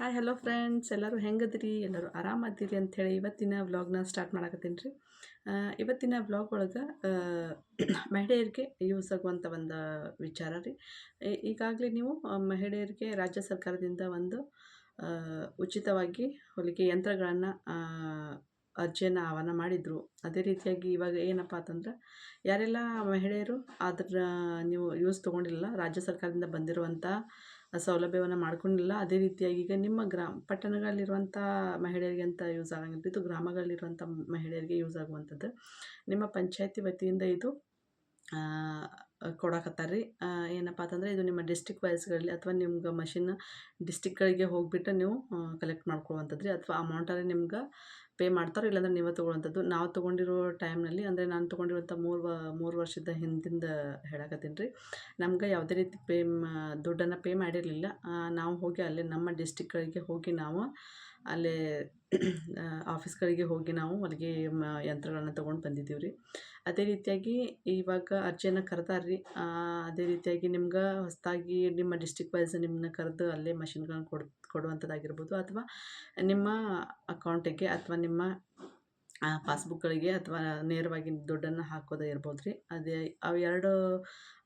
Hi hello friends ಎಲ್ಲರೂ ಹೆಂಗದ್ರಿ? ಎಲ್ಲರೂ ಆರಾಮದಿರಿ ಅಂಥೇಳಿ ಇವತ್ತಿನ ವ್ಲಾಗ್ನ ಸ್ಟಾರ್ಟ್ ಮಾಡಕತ್ತೀನಿ ರೀ. ಇವತ್ತಿನ ವ್ಲಾಗ್ ಒಳಗೆ ಮಹಿಳೆಯರಿಗೆ ಯೂಸ್ ಆಗುವಂಥ ಒಂದು ವಿಚಾರ ರೀ. ಈಗಾಗಲೇ ನೀವು ಮಹಿಳೆಯರಿಗೆ ರಾಜ್ಯ ಸರ್ಕಾರದಿಂದ ಒಂದು ಉಚಿತವಾಗಿ ಹೊಲಿಗೆ ಯಂತ್ರಗಳನ್ನು ಅರ್ಜಿಯನ್ನು ಆಹ್ವಾನ ಮಾಡಿದರು. ಅದೇ ರೀತಿಯಾಗಿ ಇವಾಗ ಏನಪ್ಪ ಅಂತಂದ್ರೆ, ಯಾರೆಲ್ಲ ಮಹಿಳೆಯರು ಅದರ ನೀವು ಯೂಸ್ ತೊಗೊಂಡಿಲ್ಲ, ರಾಜ್ಯ ಸರ್ಕಾರದಿಂದ ಬಂದಿರುವಂಥ ಸೌಲಭ್ಯವನ್ನು ಮಾಡ್ಕೊಂಡಿಲ್ಲ, ಅದೇ ರೀತಿಯಾಗಿ ಈಗ ನಿಮ್ಮ ಗ್ರಾಮ ಪಟ್ಟಣಗಳಲ್ಲಿರುವಂಥ ಮಹಿಳೆಯರಿಗೆ ಅಂತ ಯೂಸ್ ಆಗಂಗಿಲ್ಲ, ಇದು ಗ್ರಾಮಗಳಲ್ಲಿರುವಂಥ ಮಹಿಳೆಯರಿಗೆ ಯೂಸ್ ಆಗುವಂಥದ್ದು. ನಿಮ್ಮ ಪಂಚಾಯತಿ ವತಿಯಿಂದ ಇದು ಕೊಡಕತ್ತಾರೆ ರೀ ಏನಪ್ಪ ಅಂತಂದರೆ ಇದು ನಿಮ್ಮ ಡಿಸ್ಟಿಕ್ ವೈಸ್ಗಳಲ್ಲಿ ಅಥವಾ ನಿಮ್ಗೆ ಮಷಿನ್ ಡಿಸ್ಟಿಕ್ಗಳಿಗೆ ಹೋಗಿಬಿಟ್ಟು ನೀವು ಕಲೆಕ್ಟ್ ಮಾಡ್ಕೊಳ್ಳುವಂಥದ್ದು ರೀ ಅಥವಾ ಅಮೌಂಟಲ್ಲಿ ನಿಮ್ಗೆ ಪೇ ಮಾಡ್ತಾರೋ ಇಲ್ಲಾಂದರೆ ನೀವೇ ತೊಗೊಳ್ಳೋಂಥದ್ದು ನಾವು ತೊಗೊಂಡಿರೋ ಟೈಮ್ನಲ್ಲಿ ಅಂದರೆ ನಾನು ತೊಗೊಂಡಿರುವಂಥ ಮೂರು ಮೂರು ವರ್ಷದ ಹಿಂದಿಂದ ಹೇಳಕತ್ತೀನಿ ರೀ. ನಮ್ಗೆ ಯಾವುದೇ ರೀತಿ ಪೇ ದುಡ್ಡನ್ನು ಪೇ ಮಾಡಿರಲಿಲ್ಲ. ನಾವು ಹೋಗಿ ಅಲ್ಲೇ ನಮ್ಮ ಡಿಸ್ಟಿಕ್ಗಳಿಗೆ ಹೋಗಿ ನಾವು ಅಲ್ಲೇ ಆಫೀಸ್ಗಳಿಗೆ ಹೋಗಿ ನಾವು ಹೊಲಿಗೆ ಮ, ಯಂತ್ರಗಳನ್ನು ತೊಗೊಂಡು ಬಂದಿದ್ದೀವಿ ರೀ ಅದೇ ರೀತಿಯಾಗಿ ಇವಾಗ ಅರ್ಜಿಯನ್ನು ಕರೆದಾರ ರೀ ಅದೇ ರೀತಿಯಾಗಿ ನಿಮ್ಗೆ ಹೊಸದಾಗಿ ನಿಮ್ಮ ಡಿಸ್ಟಿಕ್ ವೈಸ್ ನಿಮ್ಮನ್ನ ಕರೆದು ಅಲ್ಲೇ ಮಷಿನ್ಗಳನ್ನ ಕೊಡ್, ಕೊಡುವಂಥದ್ದಾಗಿರ್ಬೋದು ಅಥವಾ ನಿಮ್ಮ ಅಕೌಂಟಿಗೆ ಅಥವಾ ನಿಮ್ಮ ಪಾಸ್ಬುಕ್ಗಳಿಗೆ ಅಥವಾ ನೇರವಾಗಿ ದುಡ್ಡನ್ನು ಹಾಕೋದೇ ಇರ್ಬೋದು ರೀ. ಅದೇ, ಅವು ಎರಡು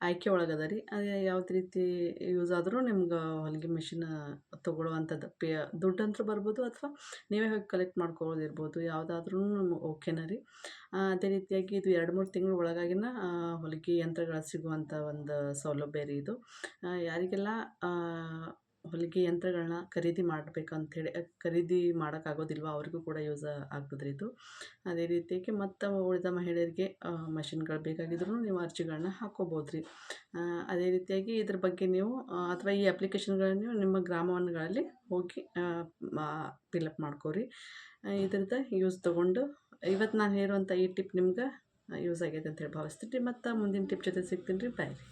ಆಯ್ಕೆ ಒಳಗದ ರೀ. ಅದು ಯಾವ್ದು ರೀತಿ ಯೂಸ್ ಆದರೂ ನಿಮ್ಗೆ ಹೊಲಿಗೆ ಮಿಷಿನ್ ತೊಗೊಳ್ಳುವಂಥದ್ದು. ಪೇ ದುಡ್ಡಂತೂ ಬರ್ಬೋದು ಅಥವಾ ನೀವೇ ಹೋಗಿ ಕಲೆಕ್ಟ್ ಮಾಡ್ಕೊಳ್ಳೋದಿರ್ಬೋದು ಯಾವುದಾದ್ರೂ ಓಕೆನ ರೀ. ಅದೇ ರೀತಿಯಾಗಿ ಇದು ಎರಡು, ಮೂರು ತಿಂಗಳ ಒಳಗಾಗಿನ ಹೊಲಿಗೆ ಯಂತ್ರಗಳು ಸಿಗುವಂಥ ಒಂದು ಸೌಲಭ್ಯ ರೀ ಇದು. ಯಾರಿಗೆಲ್ಲ ಹೊಲಿಗೆ ಯಂತ್ರಗಳನ್ನ ಖರೀದಿ ಮಾಡಬೇಕಂಥೇಳಿ ಖರೀದಿ ಮಾಡೋಕ್ಕಾಗೋದಿಲ್ವ ಅವ್ರಿಗೂ ಕೂಡ ಯೂಸ್ ಆಗ್ತದೆ ಇದು. ಅದೇ ರೀತಿಯಾಗಿ ಮತ್ತು ಉಳಿದ ಮಹಿಳೆಯರಿಗೆ ಮಷಿನ್ಗಳು ಬೇಕಾಗಿದ್ರೂ ನೀವು ಅರ್ಜಿಗಳನ್ನ ಹಾಕ್ಕೋಬೋದು ರೀ ಅದೇ ರೀತಿಯಾಗಿ ಇದ್ರ ಬಗ್ಗೆ ನೀವು ಅಥವಾ ಈ ಅಪ್ಲಿಕೇಶನ್ಗಳನ್ನು ನಿಮ್ಮ ಗ್ರಾಮವನ್ನುಗಳಲ್ಲಿ ಹೋಗಿ ಫಿಲಪ್ ಮಾಡ್ಕೋರಿ. ಇದ್ರದ್ದು ಯೂಸ್ ತೊಗೊಂಡು ಇವತ್ತು ನಾನು ಹೇಳುವಂಥ ಈ ಟಿಪ್ ನಿಮ್ಗೆ ಯೂಸ್ ಆಗೈತೆ ಅಂತೇಳಿ ಭಾವಿಸ್ತೀನಿ ಮತ್ತು ಮುಂದಿನ ಟಿಪ್ ಜೊತೆ ಸಿಗ್ತೀನಿ ರೀ. ಬಾಯ್ ರೀ.